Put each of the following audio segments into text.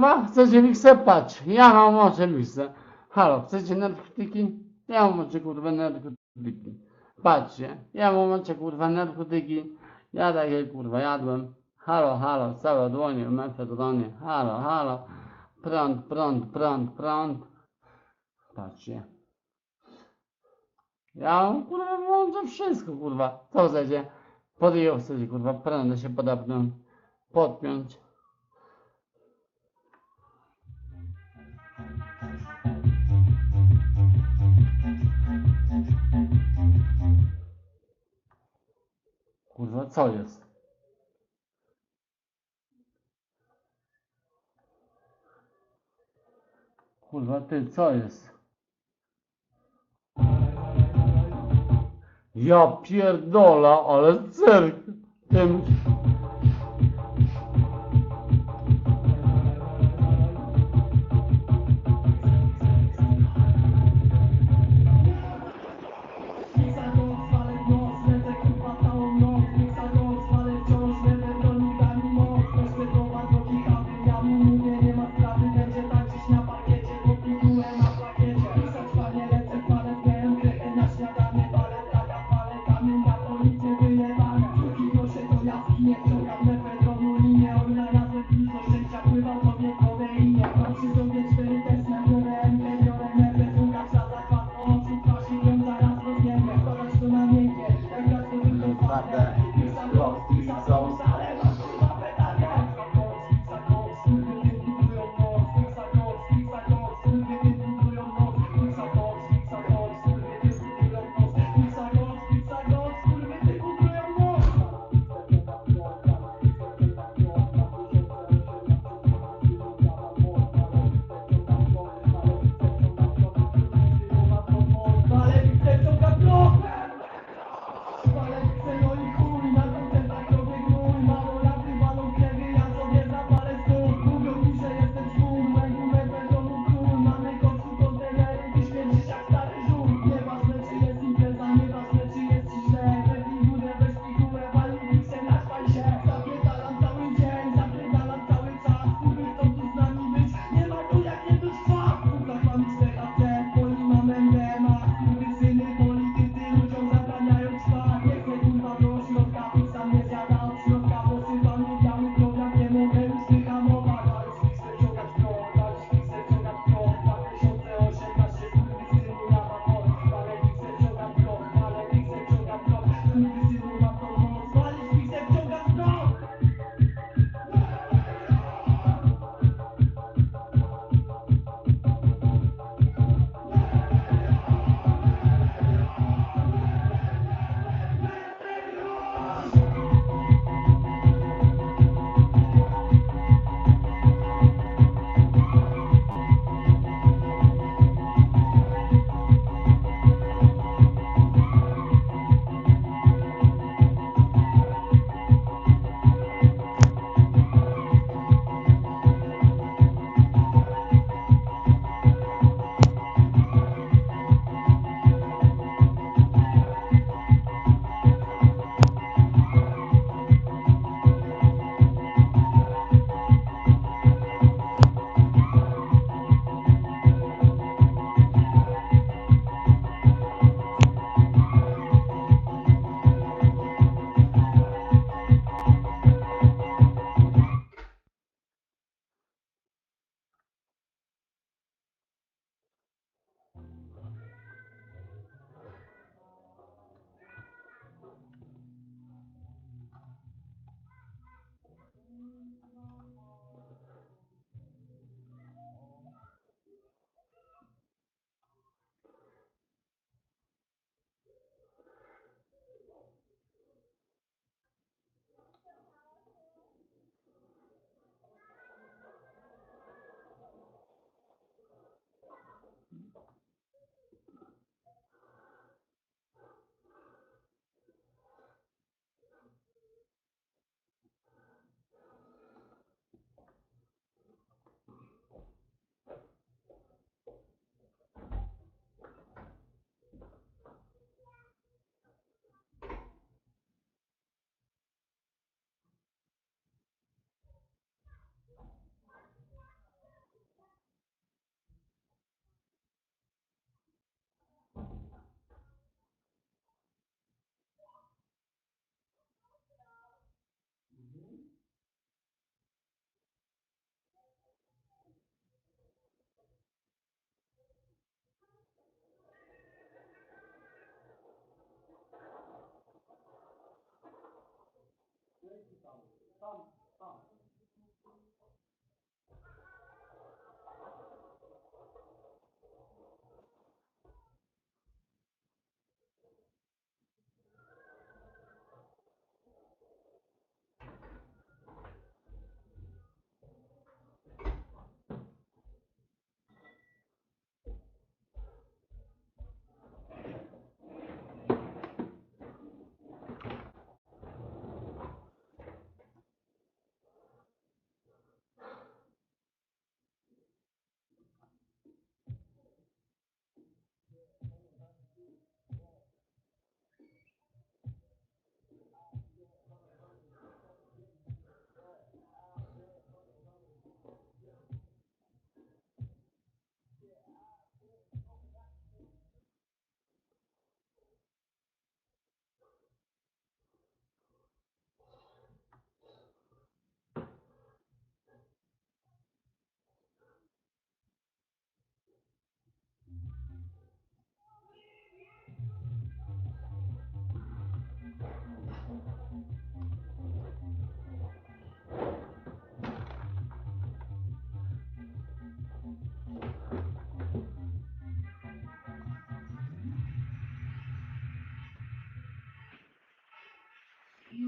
kurwa? Chcecie miksę? Patrz, ja mam oczy. Halo, chcecie narkotyki? Ja mam oczy kurwa narkotyki. Patrzcie, ja mam oczy kurwa narkotyki. Ja takie kurwa jadłem. Halo, halo, całe dłonie mefedronie. Halo, halo. Prąd, prąd, prąd, prąd. Patrzcie. Ja kurwa włączę wszystko kurwa. Co chcecie? Podjął chcecie kurwa, prędzej się podapnąć. Podpiąć. Kurwa, co jest? Kurwa, ty, co jest? Ja pierdola, ale cyrk. Tym...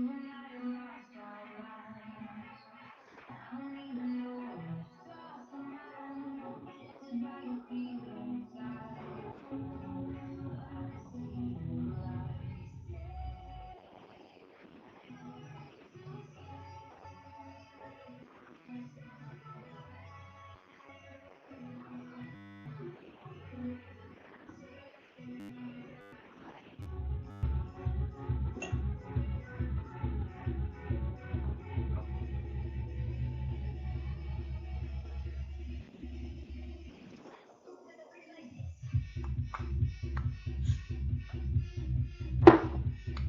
Mm-hmm.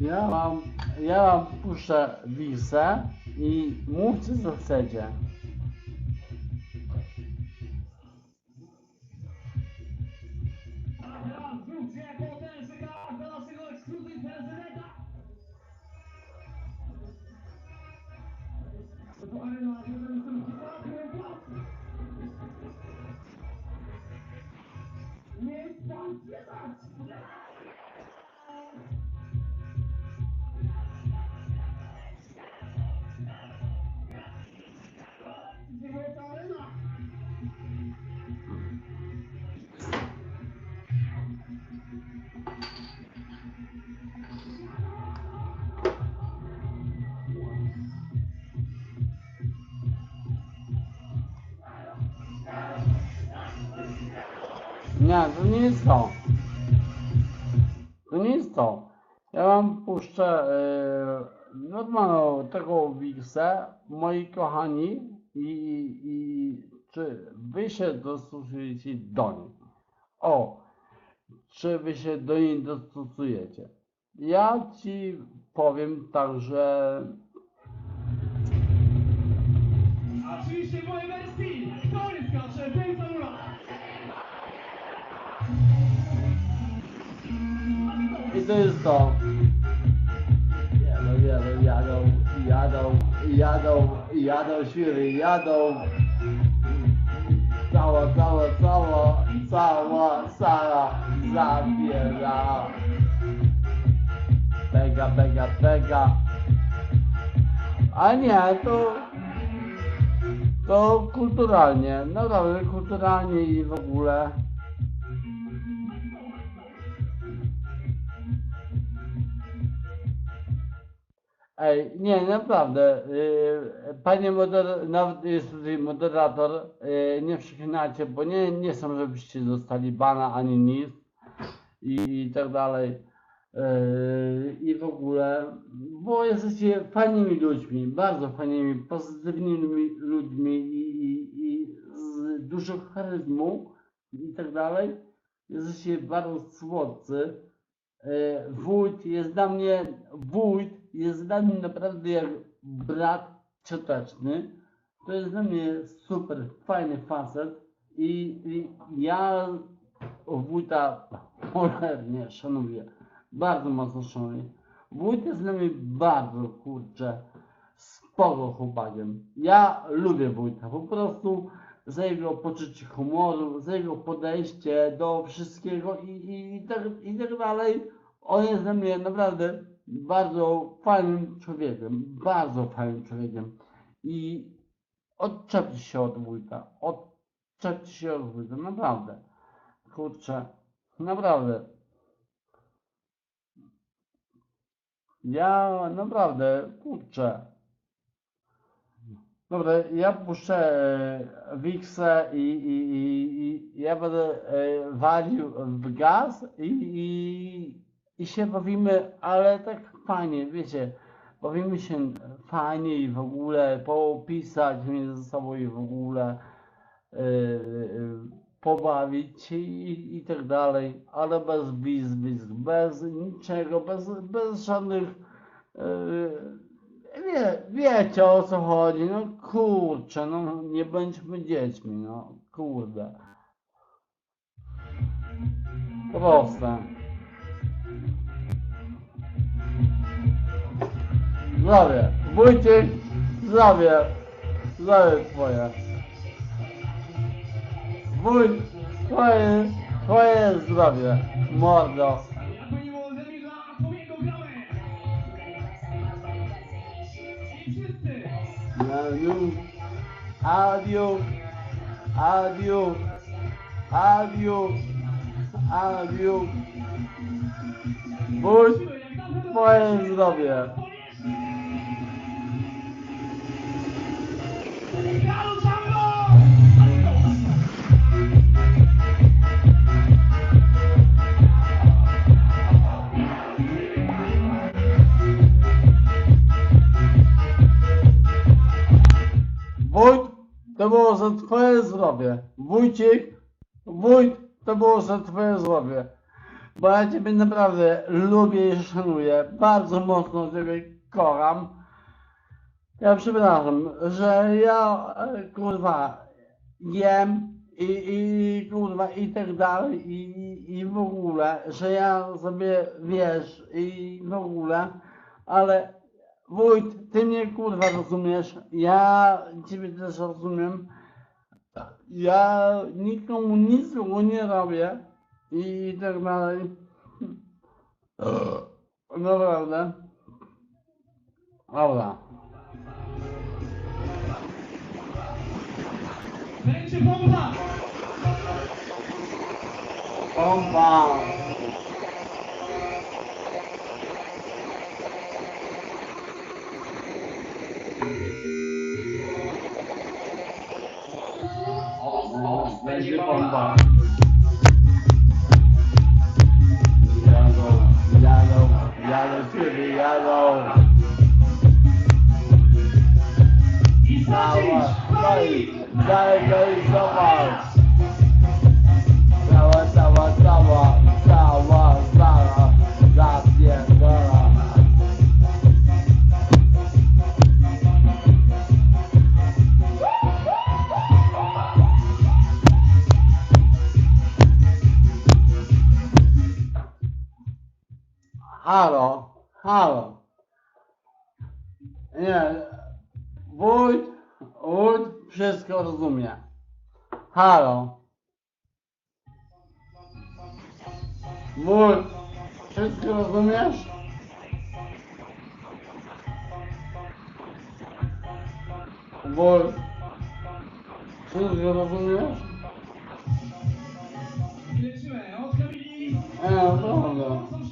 Ja wam, ja wam puszczę Wisę i mówcie co chcecie. Nie, to nie jest to. To nie jest to. Ja wam puszczę yy, normalną taką Wisę, moi kochani, i, i czy wy się dostosujecie do niej. O, czy wy się do niej dostosujecie. Ja ci powiem tak, że A oczywiście w mojej To. Jadą, jadą, jadą, jadą, jadą, jadą świry, jadą. Cała, cała, cała, cała sala zabiera. Pega, pega, pega. A nie, to... To kulturalnie, naprawdę kulturalnie i w ogóle. Ej, nie, naprawdę. Yy, panie moder, nawet tutaj moderator, yy, nie przeklinajcie, bo nie, nie są, żebyście dostali bana ani nic i, i tak dalej. Yy, I w ogóle, bo jesteście fajnymi ludźmi, bardzo fajnymi, pozytywnymi ludźmi i, i, i z dużą charyzmą i tak dalej. Jesteście bardzo słodcy. E, wójt jest dla mnie, wójt jest dla mnie naprawdę jak brat cioteczny. To jest dla mnie super fajny facet i, i ja wójta cholernie szanuję. Bardzo mocno szanuję. Wójt jest dla mnie bardzo, kurczę, spoko chłopakiem. Ja lubię wójta, po prostu za jego poczucie humoru, za jego podejście do wszystkiego i, i, i, tak, i tak dalej. On jest dla mnie naprawdę bardzo fajnym człowiekiem, bardzo fajnym człowiekiem. I odczepcie się od wójta, odczepcie się od wójta, naprawdę. Kurczę, naprawdę. Ja naprawdę, kurczę. Dobra, ja puszczę e, Wixę i, i, i, i ja będę e, walił w gaz i, i, i się bawimy, ale tak fajnie, wiecie, bawimy się fajnie i w ogóle popisać między sobą i w ogóle e, pobawić się i, i tak dalej, ale bez wiz, bez niczego, bez, bez żadnych e, wie, wiecie o co chodzi, no kurczę, no nie bądźmy dziećmi, no kurde. Proste. Zdrowie, Wójcik, zdrowie, zdrowie twoje. Wójt, twoje, twoje zdrowie, mordo. Adiós, adiós, adiós, adiós, adiós. Zawsze twoje zdrowie. Wójt, to było za twoje zdrowie. Wójcik, wójt, to było za twoje zdrowie. bo ja ciebie naprawdę lubię i szanuję, bardzo mocno ciebie kocham. Ja przepraszam, że ja e, kurwa jem i, i kurwa i tak dalej i, i w ogóle, że ja sobie wiesz i w ogóle, ale Wójt, ty mnie kurwa rozumiesz, ja ciebie też rozumiem. Ja nikomu nic złego nie robię i tak dalej. Naprawdę. Dobra. gente, vamos lá. Vamos lá. Vamos lá. Wszystko rozumie. Halo. Wójt, wszystko rozumiesz? Wójt, wszystko rozumiesz? Lecimy, od Kamili! E, dobra.